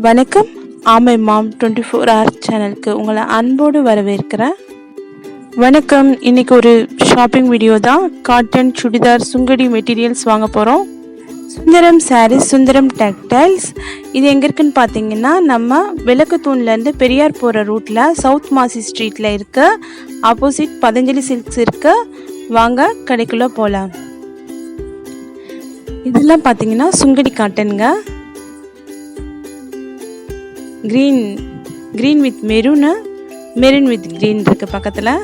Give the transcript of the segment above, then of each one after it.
வணக்கம். ஆமை மாம் twenty four hour சேனலுக்கு உங்களை அன்போடு வரவேற்கிறேன். வணக்கம். இன்னைக்கு ஒரு ஷாப்பிங் வீடியோ தான். காட்டன் சுடிதார் சுங்கடி மெட்டீரியல்ஸ் வாங்க போகிறோம் சுந்தரம் சாரீஸ் சுந்தரம் டெக்டைல்ஸ் இது எங்கே இருக்குன்னு பார்த்தீங்கன்னா நம்ம விளக்குத்தூண்லேருந்து பெரியார் போகிற ரூட்டில் சவுத் மாசி ஸ்ட்ரீட்டில் இருக்க ஆப்போசிட் பதஞ்சலி சில்க்ஸ் இருக்க வாங்க கடைக்குள்ளே போகலாம் இதெல்லாம் பார்த்தீங்கன்னா sungudi காட்டனுங்க green green with maroon maroon with green இருக்கு பக்கத்தில்.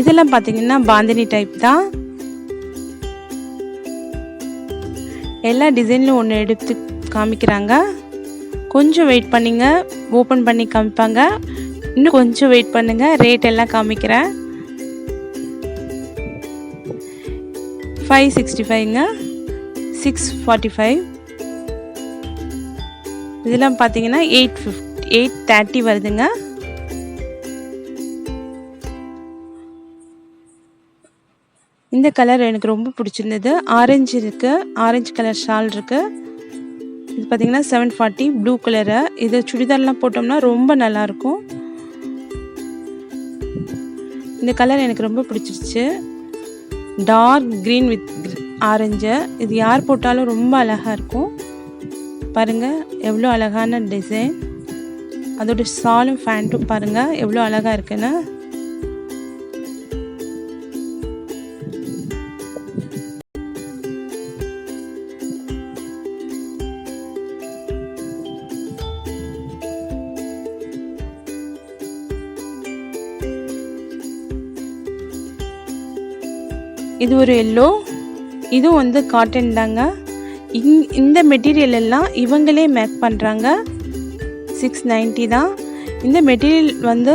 இதெல்லாம் பார்த்தீங்கன்னா பாந்தினி டைப் தான். எல்லா டிசைன்லையும் ஒன்று எடுத்து காமிக்கிறாங்க. கொஞ்சம் வெயிட் பண்ணிங்க ஓப்பன் பண்ணி காமிப்பாங்க. இன்னும் கொஞ்சம் வெயிட் பண்ணுங்க ரேட் எல்லாம் காமிக்கிறேன். ஃபைவ் சிக்ஸ்டி ஃபைவ்ங்க சிக்ஸ் ஃபார்ட்டி ஃபைவ் இதெல்லாம் பார்த்தீங்கன்னா எயிட் ஃபிஃப்டி எயிட் தேர்ட்டி வருதுங்க. இந்த கலர் எனக்கு ரொம்ப பிடிச்சிருந்தது. ஆரஞ்சு இருக்குது ஆரஞ்சு கலர் ஷால் இருக்குது இது பார்த்தீங்கன்னா செவன் ஃபார்ட்டி ப்ளூ கலரு இது சுடிதார்லாம் போட்டோம்னா ரொம்ப நல்லாயிருக்கும் இந்த கலர் எனக்கு ரொம்ப பிடிச்சிருச்சு. டார்க் க்ரீன் வித் ஆரஞ்சு இது யார் போட்டாலும் ரொம்ப அழகாக இருக்கும். பாருங்கள் எவ்வளோ அழகான டிசைன் அதோட சாலும் ஃபேண்ட்டும் பாருங்கள் எவ்வளோ அழகாக இருக்குன்னு. இது ஒரு எல்லோ இதுவும் வந்து காட்டன் தாங்க. இங் இந்த மெட்டீரியல் எல்லாம் இவங்களே மேக் பண்ணுறாங்க சிக்ஸ் நைன்ட்டி தான். இந்த மெட்டீரியல் வந்து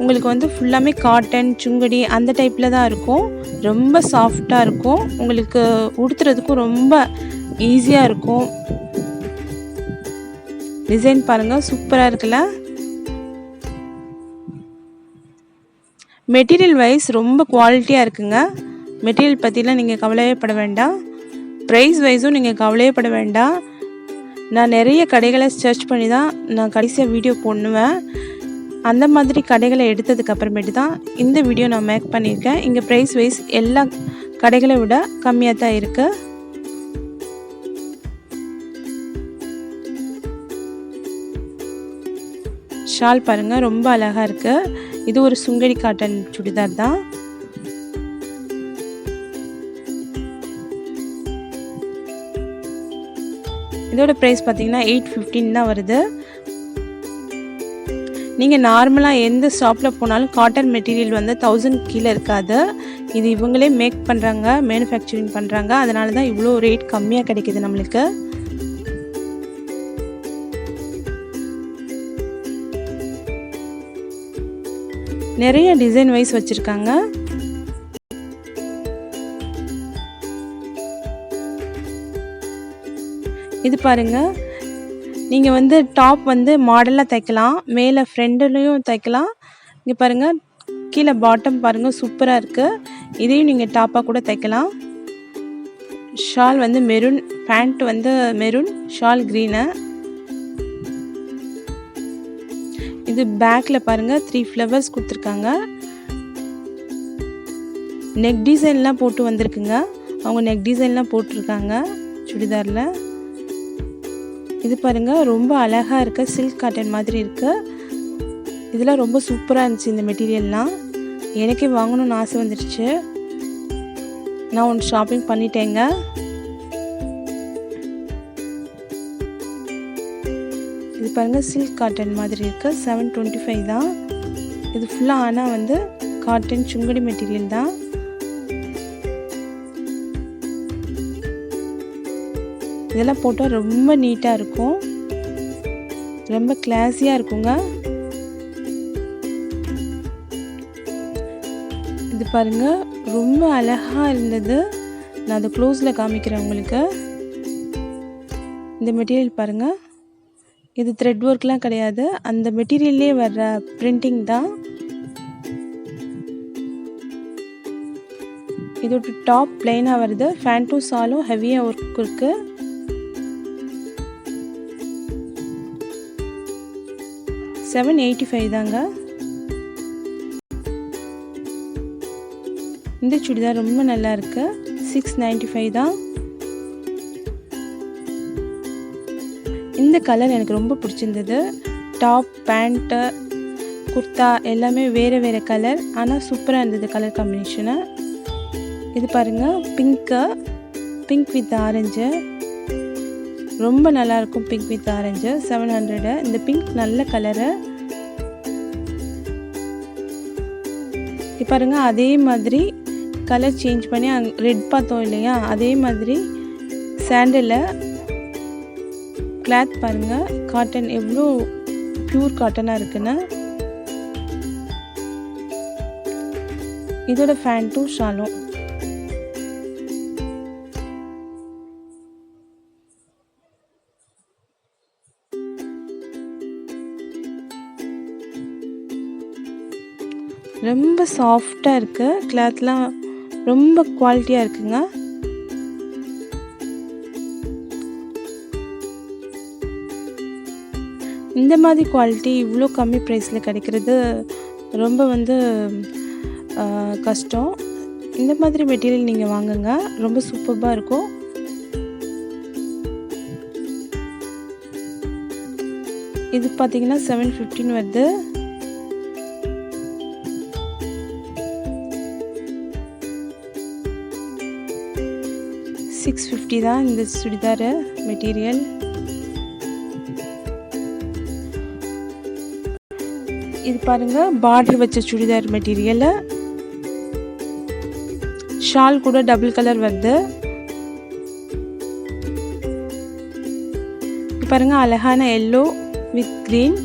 உங்களுக்கு வந்து ஃபுல்லாமே காட்டன் சுங்குடி அந்த டைப்பில் தான் இருக்கும். ரொம்ப சாஃப்டாக இருக்கும். உங்களுக்கு உடுத்துறதுக்கும் ரொம்ப ஈஸியாக இருக்கும். டிசைன் பாருங்கள் சூப்பராக இருக்குல்ல? மெட்டீரியல் வைஸ் ரொம்ப குவாலிட்டியாக இருக்குங்க. மெட்டீரியல் பற்றிலாம் நீங்கள் கவலையே பட வேண்டாம். ப்ரைஸ் வைஸும் நீங்கள் கவலையே பட வேண்டாம். நான் நிறைய கடைகளை சர்ச் பண்ணி தான் நான் கடைசியாக வீடியோ பண்ணுவேன் அந்த மாதிரி கடைகளை எடுத்ததுக்கு அப்புறமேட்டு தான் இந்த வீடியோ நான் மேக் பண்ணியிருக்கேன். இங்கே ப்ரைஸ் வைஸ் எல்லா கடைகளை விட கம்மியாக தான் இருக்குது ஷால் பாருங்கள் ரொம்ப அழகாக இருக்குது இது ஒரு சுங்கடி காட்டன் சுடிதார் தான். இதோட ப்ரைஸ் பார்த்தீங்கன்னா எயிட் ஃபிஃப்டின் தான் வருது. நீங்கள் நார்மலாக எந்த ஷாப்பில் போனாலும் காட்டன் மெட்டீரியல் வந்து தௌசண்ட் கீழே இருக்காது. இது இவங்களே மேக் பண்ணுறாங்க மேனுஃபேக்சரிங் பண்ணுறாங்க அதனால தான் இவ்வளோ ரேட் கம்மியாக கிடைக்கிது நம்மளுக்கு. நிறைய டிசைன் வைஸ் வச்சுருக்காங்க. இது பாருங்கள் நீங்கள் வந்து டாப் வந்து மாடலாக தைக்கலாம். மேலே ஃப்ரெண்டுலேயும் தைக்கலாம். இங்கே பாருங்கள் கீழே பாட்டம் பாருங்கள் சூப்பராக இருக்குது இதையும் நீங்கள் டாப்பாக கூட தைக்கலாம். ஷால் வந்து மெரூன் பேண்ட் வந்து மெரூன் ஷால் க்ரீனு இது பேக்கில் பாருங்கள் த்ரீ ஃப்ளவர்ஸ் கொடுத்துருக்காங்க. நெக் டிசைன்லாம் போட்டு வந்திருக்குங்க. அவங்க நெக் டிசைன்லாம் போட்டிருக்காங்க. சுடிதாரில். இது பாருங்கள் ரொம்ப அழகாக இருக்க சில்க் காட்டன் மாதிரி இருக்குது இதெல்லாம் ரொம்ப சூப்பராக இருந்துச்சு இந்த மெட்டீரியல்லாம் எனக்கே வாங்கணும்னு ஆசை வந்துடுச்சு. நான் ஒன்று ஷாப்பிங் பண்ணிட்டேங்க. இது பாருங்கள் சில்க் காட்டன் மாதிரி இருக்குது செவன் டுவெண்ட்டி ஃபைவ் தான். இது ஃபுல்லாக ஆனால் வந்து காட்டன் சுங்கடி மெட்டீரியல் தான். இதெல்லாம் போட்டால் ரொம்ப நீட்டாக இருக்கும். ரொம்ப கிளாஸியாக இருக்குங்க. இது பாருங்க ரொம்ப அழகாக இருந்தது. நான் அதை க்ளோஸில் காமிக்கிறேன் உங்களுக்கு. இந்த மெட்டீரியல் பாருங்கள் இது த்ரெட் ஒர்க்லாம் கிடையாது. அந்த மெட்டீரியல்லே வர்ற பிரிண்டிங் தான். இதோட டாப் பிளைனாக வருது. ஃபேண்ட்டும் சாலும் ஹெவியாக ஒர்க் இருக்குது செவன் எயிட்டி ஃபைவ் தாங்க. இந்த சுடிதார் ரொம்ப நல்லா இருக்கு. சிக்ஸ் நைன்டி ஃபைவ் தான். இந்த கலர் எனக்கு ரொம்ப பிடிச்சிருந்தது. டாப் பேண்ட்டு குர்தா எல்லாமே வேறு வேறு கலர் ஆனால் சூப்பராக இருந்தது கலர் காம்பினேஷனு இது பாருங்கள் பிங்க்கு பிங்க் வித் ஆரஞ்சு ரொம்ப நல்லாயிருக்கும் pink with orange seven hundred இந்த பிங்க் நல்ல கலரு இப்போ பாருங்க அதே மாதிரி கலர் சேஞ்ச் பண்ணி அங் ரெட் பார்த்தோம் இல்லையா? அதே மாதிரி சாண்டலில் கிளாத் பாருங்கள் காட்டன் எவ்வளோ ப்யூர் காட்டனாக இருக்குன்னு. இதோட ஃபேண்ட்டும் ஷாலும் ரொம்ப சாஃப்டாக இருக்குது கிளாத்லாம் ரொம்ப குவாலிட்டியாக இருக்குங்க. இந்த மாதிரி குவாலிட்டி இவ்வளோ கம்மி ப்ரைஸில் கிடைக்கிறது ரொம்ப வந்து கஷ்டம். இந்த மாதிரி மெட்டீரியல் நீங்கள் வாங்குங்க. ரொம்ப சூப்பராக இருக்கும். இது பார்த்தீங்கன்னா செவன் ஃபிஃப்டின் வருது. சிக்ஸ் ஃபிஃப்டி தான் இந்த சுடிதார் மெட்டீரியல். இது பாருங்க பார்டர் வச்ச சுடிதார் மெட்டீரியலு. ஷால் கூட டபுள் கலர் வருது. இது பாருங்க அழகான எல்லோ வித் க்ரீன்.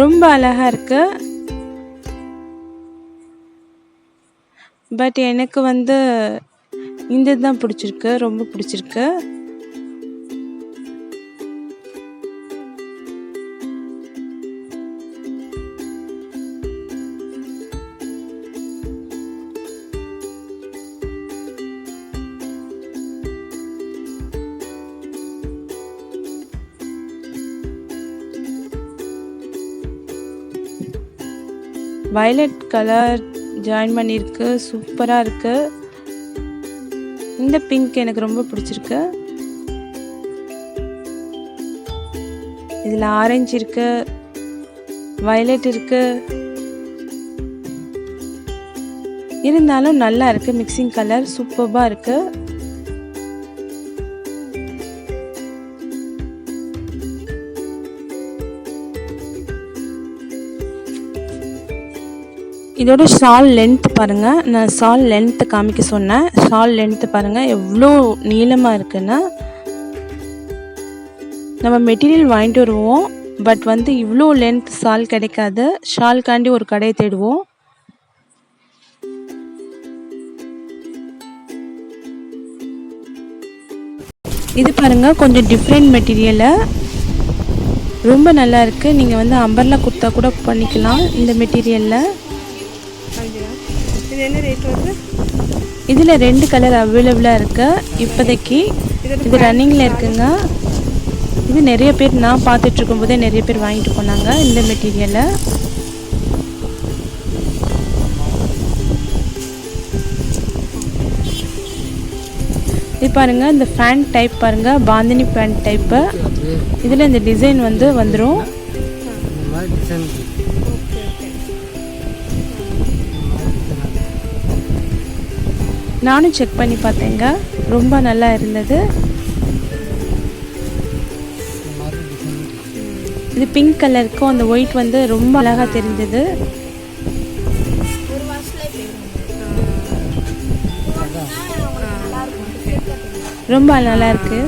ரொம்ப அழகா இருக்கு. பட் எனக்கு வந்து இந்த தான் பிடிச்சிருக்கு ரொம்ப பிடிச்சிருக்கு. வயலட் கலர் ஜாயின் பண்ணியிருக்கு. சூப்பராக இருக்குது இந்த பிங்க் எனக்கு ரொம்ப பிடிச்சிருக்கு. இதில் ஆரஞ்சு இருக்கு. வயலட் இருக்கு. இருந்தாலும் நல்லா இருக்குது மிக்சிங் கலர் சூப்பராக இருக்குது இதோட ஷால் லென்த் பாருங்கள் நான் ஷால் லென்த்து காமிக்க சொன்னேன். ஷால் லென்த்து பாருங்கள் எவ்வளோ நீளமாக இருக்குன்னா. நம்ம மெட்டீரியல் வாங்கிட்டு வருவோம். பட் வந்து இவ்வளோ லென்த் ஷால் கிடைக்காது. ஷால்காண்டி ஒரு கடையை தேடுவோம். இது பாருங்கள் கொஞ்சம் டிஃப்ரெண்ட் மெட்டீரியலு ரொம்ப நல்லா இருக்குது நீங்கள் வந்து அம்பர்லா குர்த்தா கூட பண்ணிக்கலாம் இந்த மெட்டீரியலில் இது என்ன ரேட் வருது? இதில் ரெண்டு கலர் அவைலபிளாக இருக்கு. இப்போதைக்கு இது ரன்னிங்கில் இருக்குங்க. இது நிறைய பேர் நான் பார்த்துட்டு இருக்கும்போதே நிறைய பேர் வாங்கிட்டு போனாங்க இந்த மெட்டீரியலை இது பாருங்க இந்த ஃபேன் டைப் பாருங்க பாந்தினி பேண்ட் டைப்பு இதில் இந்த டிசைன் வந்து வந்துடும் நானும் செக் பண்ணி பார்த்தேங்க. ரொம்ப நல்லா இருந்தது. இது பிங்க் கலருக்கும் அந்த ஒயிட் வந்து ரொம்ப அழகாக தெரிஞ்சது. ரொம்ப நல்லா இருக்கு.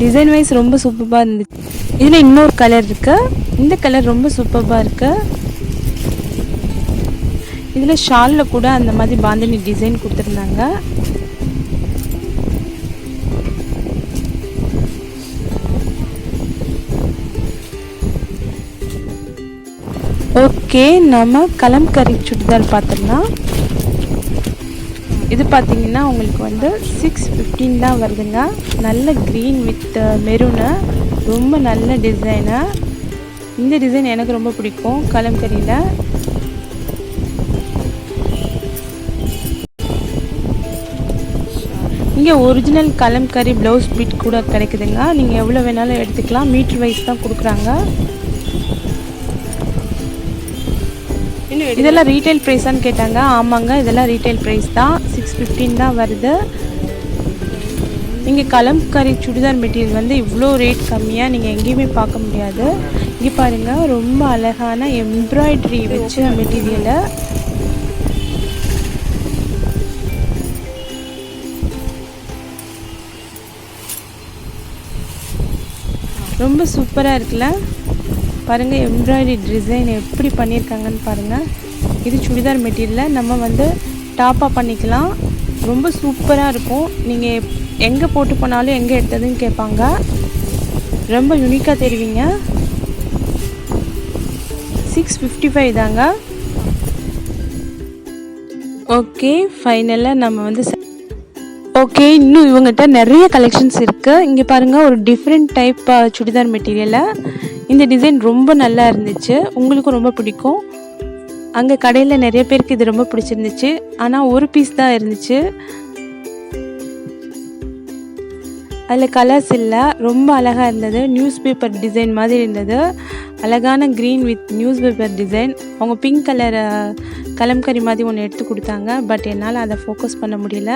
டிசைன் வைஸ் ரொம்ப சூப்பராக இருந்துச்சு. இதில் இன்னொரு கலர் இருக்கு. இந்த கலர் ரொம்ப சூப்பராக இருக்குது இதில் ஷாலில் கூட அந்த மாதிரி பாந்தினி டிசைன் கொடுத்துருந்தாங்க. ஓகே நம்ம கலம்கரி சுடிதார் பார்த்துடலாம். இது பார்த்தீங்கன்னா உங்களுக்கு வந்து சிக்ஸ் ஃபிஃப்டீன் தான் வருதுங்க. நல்ல க்ரீன் வித் மெரூனு ரொம்ப நல்ல டிசைனு இந்த டிசைன் எனக்கு ரொம்ப பிடிக்கும் கலம்கரியில் இங்கே ஒரிஜினல் கலம்கரி ப்ளவுஸ் பீட் கூட கிடைக்குதுங்க. நீங்கள் எவ்வளோ வேணாலும் எடுத்துக்கலாம். மீட்ரு வைஸ் தான் கொடுக்குறாங்க. இதெல்லாம் ரீட்டைல் ப்ரைஸான்னு கேட்டாங்க. ஆமாங்க இதெல்லாம் ரீட்டைல் ப்ரைஸ் தான். சிக்ஸ் ஃபிஃப்டீன் தான் வருது. இங்கே கலம்கரி சுடிதார் மெட்டீரியல் வந்து இவ்வளோ ரேட் கம்மியாக நீங்கள் எங்கேயுமே பார்க்க முடியாது. இங்கே பாருங்கள் ரொம்ப அழகான எம்ப்ராய்ட்ரி வச்ச மெட்டீரியலை. ரொம்ப சூப்பராக இருக்குல்ல? பாருங்கள் எம்ப்ராய்டரி டிசைன் எப்படி பண்ணியிருக்காங்கன்னு பாருங்கள் இது சுடிதார் மெட்டீரியலில் நம்ம வந்து டாப்பாக பண்ணிக்கலாம். ரொம்ப சூப்பராக இருக்கும். நீங்கள் எங்கே போட்டு போனாலும் எங்கே எடுத்ததுன்னு கேட்பாங்க. ரொம்ப யூனிக்காக தெரிவிங்க. சிக்ஸ் ஃபிஃப்டி ஃபைவ் தாங்க. ஓகே ஃபைனலாக நம்ம வந்து ஓகே இன்னும் இவங்ககிட்ட நிறைய கலெக்ஷன்ஸ் இருக்குது இங்கே பாருங்கள் ஒரு டிஃப்ரெண்ட் டைப் சுடிதார் மெட்டீரியலில் இந்த டிசைன் ரொம்ப நல்லா இருந்துச்சு. உங்களுக்கும் ரொம்ப பிடிக்கும். அங்கே கடையில் நிறைய பேருக்கு இது ரொம்ப பிடிச்சிருந்துச்சு. ஆனால் ஒரு பீஸ் தான் இருந்துச்சு. அதில் கலர்ஸ் இல்லை. ரொம்ப அழகாக இருந்தது. நியூஸ் பேப்பர் டிசைன் மாதிரி இருந்தது. அழகான green with news paper design அவங்க பிங்க் கலர் கலம்கரி மாதிரி ஒன்று எடுத்து கொடுத்தாங்க. பட் என்னால் அதை ஃபோக்கஸ் பண்ண முடியல.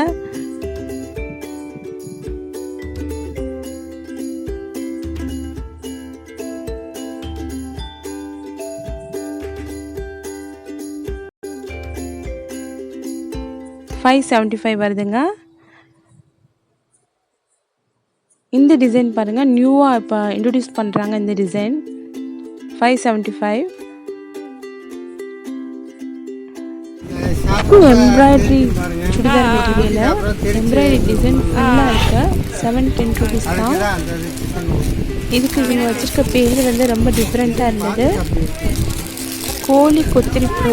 ஃபைவ் செவன்ட்டி ஃபைவ் வருதுங்க. இந்த டிசைன் பாருங்கள் நியூவாக இப்போ இன்ட்ரடியூஸ் பண்ணுறாங்க இந்த design five seventy five embroidery churidar மெட்டீரியலில் எம்ப்ராய்டரி டிசைன் ஃபுல்லாக இருக்கு. செவன் டென் ருபீஸ் தான். இதுக்கு இவங்க வச்சுருக்க பேர் வந்து ரொம்ப டிஃப்ரெண்ட்டாக இருந்தது. கோழி கொத்திரிப்பூ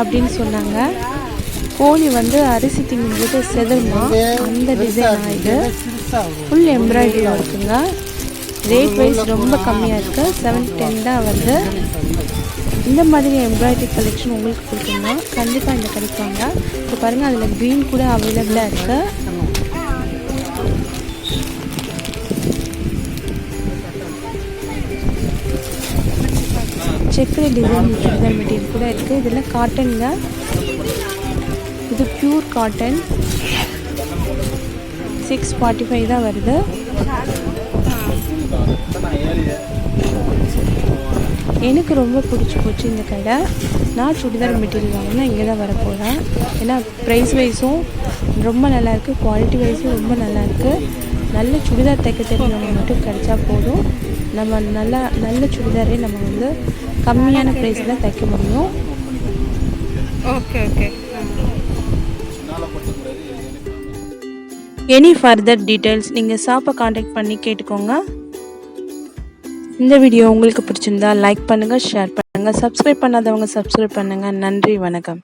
அப்படின்னு சொன்னாங்க. கோழி வந்து அரிசி திங்கும்போது செதறுமா அந்த டிசைன் இது ஃபுல் எம்ப்ராய்டரி இருக்குங்க ரேட் வைஸ் ரொம்ப கம்மியாக இருக்குது செவன் டென் தான் வருது. இந்த மாதிரி எம்ப்ராய்டரி கலெக்ஷன் உங்களுக்கு பிடிக்கும்னா கண்டிப்பாக இந்த கிடைப்பாங்க இப்போ பாருங்கள் அதில் க்ரீன் கூட அவைலபிளாக இருக்குது செக்கரை டிசைன் மெட்டீரியல் கூட இருக்குது இதில் காட்டனுங்க இது pure cotton six forty five தான் வருது. எனக்கு ரொம்ப பிடிச்சி போச்சு இந்த கடை. நான் சுடிதார் மெட்டீரியல் வாங்கினா இங்கே தான் வரப்போகிறேன் ஏன்னா ப்ரைஸ் வைஸும் ரொம்ப நல்லாயிருக்கு குவாலிட்டி வைஸும் ரொம்ப நல்லாயிருக்கு நல்ல சுடிதார் தைக்க தெரிஞ்சவங்க மட்டும் கிடைச்சா போதும். நம்ம நல்லா நல்ல சுடிதாரே நம்ம வந்து கம்மியான ப்ரைஸில் தைக்க முடியும். Okay okay any further details நீங்கள் ஷாப்பை காண்டாக்ட் பண்ணி கேட்டுக்கோங்க. இந்த வீடியோ உங்களுக்கு பிடிச்சிருந்தா லைக் பண்ணுங்கள் ஷேர் பண்ணுங்கள் சப்ஸ்கிரைப் பண்ணாதவங்க சப்ஸ்கிரைப் பண்ணுங்கள் நன்றி வணக்கம்.